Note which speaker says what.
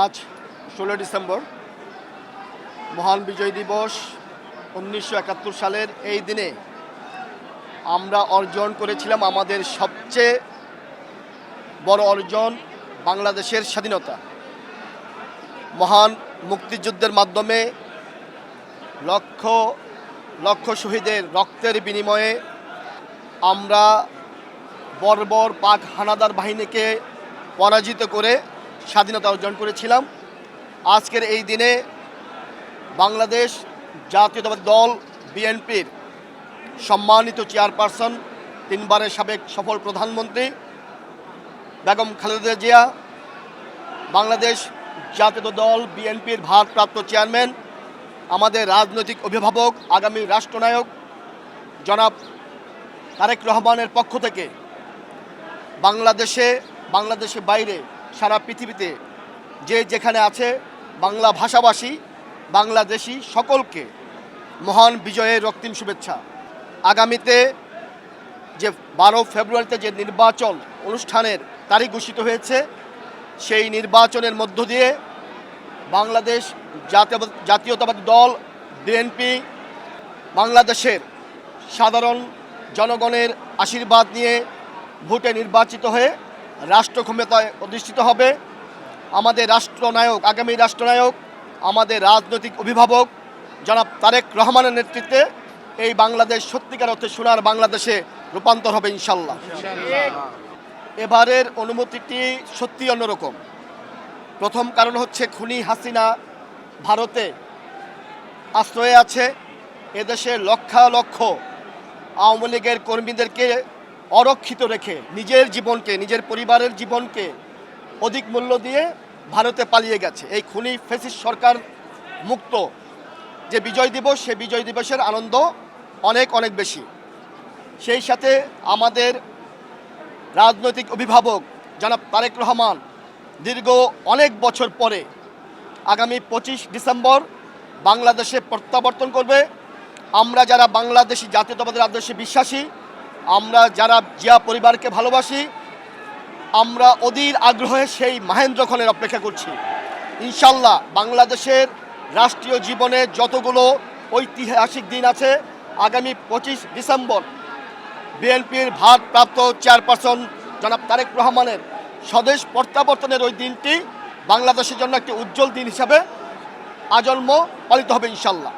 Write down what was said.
Speaker 1: আজ ষোলো ডিসেম্বর, মহান বিজয় দিবস উনিশশো একাত্তর সালের এই দিনে আমরা অর্জন করেছিলাম আমাদের সবচেয়ে বড় অর্জন বাংলাদেশের স্বাধীনতা। মহান মুক্তিযুদ্ধের মাধ্যমে লক্ষ লক্ষ শহীদের রক্তের বিনিময়ে আমরা বর্বর পাক হানাদার বাহিনীকে পরাজিত করে স্বাধীনতা অর্জন করেছিলাম। আজকের এই দিনে বাংলাদেশ জাতীয়তাবাদী দল বিএনপির সম্মানিত চেয়ারপারসন, তিনবারের সাবেক সফল প্রধানমন্ত্রী বেগম খালেদা জিয়া, বাংলাদেশ জাতীয় দল বিএনপির ভারপ্রাপ্ত চেয়ারম্যান, আমাদের রাজনৈতিক অভিভাবক, আগামী রাষ্ট্রনায়ক জনাব তারেক রহমানের পক্ষ থেকে বাংলাদেশে, বাংলাদেশের বাইরে সারা পৃথিবীতে যে যেখানে আছে বাংলা ভাষাভাষী, বাংলাদেশি সকলকে মহান বিজয়ের রক্তিম শুভেচ্ছা। আগামীতে যে বারো ফেব্রুয়ারিতে যে নির্বাচন অনুষ্ঠানের তারিখ ঘোষিত হয়েছে, সেই নির্বাচনের মধ্য দিয়ে বাংলাদেশ জাতীয় জাতীয়তাবাদী দল, বিএনপি, বাংলাদেশের সাধারণ জনগণের আশীর্বাদ নিয়ে ভোটে নির্বাচিত হয়ে রাষ্ট্র ক্ষমতায় অধিষ্ঠিত হবে। আমাদের রাষ্ট্রনায়ক, আগামী রাষ্ট্রনায়ক, আমাদের রাজনৈতিক অভিভাবক জনাব তারেক রহমানের নেতৃত্বে এই বাংলাদেশ সত্যিকার অর্থে সোনার বাংলাদেশে রূপান্তর হবে ইনশাল্লাহ এবারের অনুমতিটি সত্যি অন্যরকম। প্রথম কারণ হচ্ছে খুনি হাসিনা ভারতে আশ্রয়ে আছে। এদেশে লক্ষ লক্ষ আওয়ামী লীগের কর্মীদেরকে অরক্ষিত রেখে নিজের জীবনকে, নিজের পরিবারের জীবনকে অধিক মূল্য দিয়ে ভারতে পালিয়ে গেছে। এই খুনি ফেসিস সরকার মুক্ত। যে বিজয় দিবস সে বিজয় দিবসের আনন্দ অনেক অনেক বেশি। সেই সাথে আমাদের রাজনৈতিক অভিভাবক জনাব তারেক রহমান দীর্ঘ অনেক বছর পরে আগামী পঁচিশ ডিসেম্বর বাংলাদেশে প্রত্যাবর্তন করবে। আমরা যারা বাংলাদেশি জাতীয়তাবাদের আদর্শে বিশ্বাসী আমরা যারা জিয়া পরিবারকে ভালোবাসি, আমরা অধীর আগ্রহে সেই মাহেন্দ্র খনের অপেক্ষা করছি। ইনশাল্লাহ বাংলাদেশের রাষ্ট্রীয় জীবনে যতগুলো ঐতিহাসিক দিন আছে, আগামী পঁচিশ ডিসেম্বর বিএনপির ভারপ্রাপ্ত চেয়ারপারসন জনাব তারেক রহমানের স্বদেশ প্রত্যাবর্তনের ওই দিনটি বাংলাদেশের জন্য একটি উজ্জ্বল দিন হিসাবে আজন্ম পালিত হবে ইনশাল্লাহ।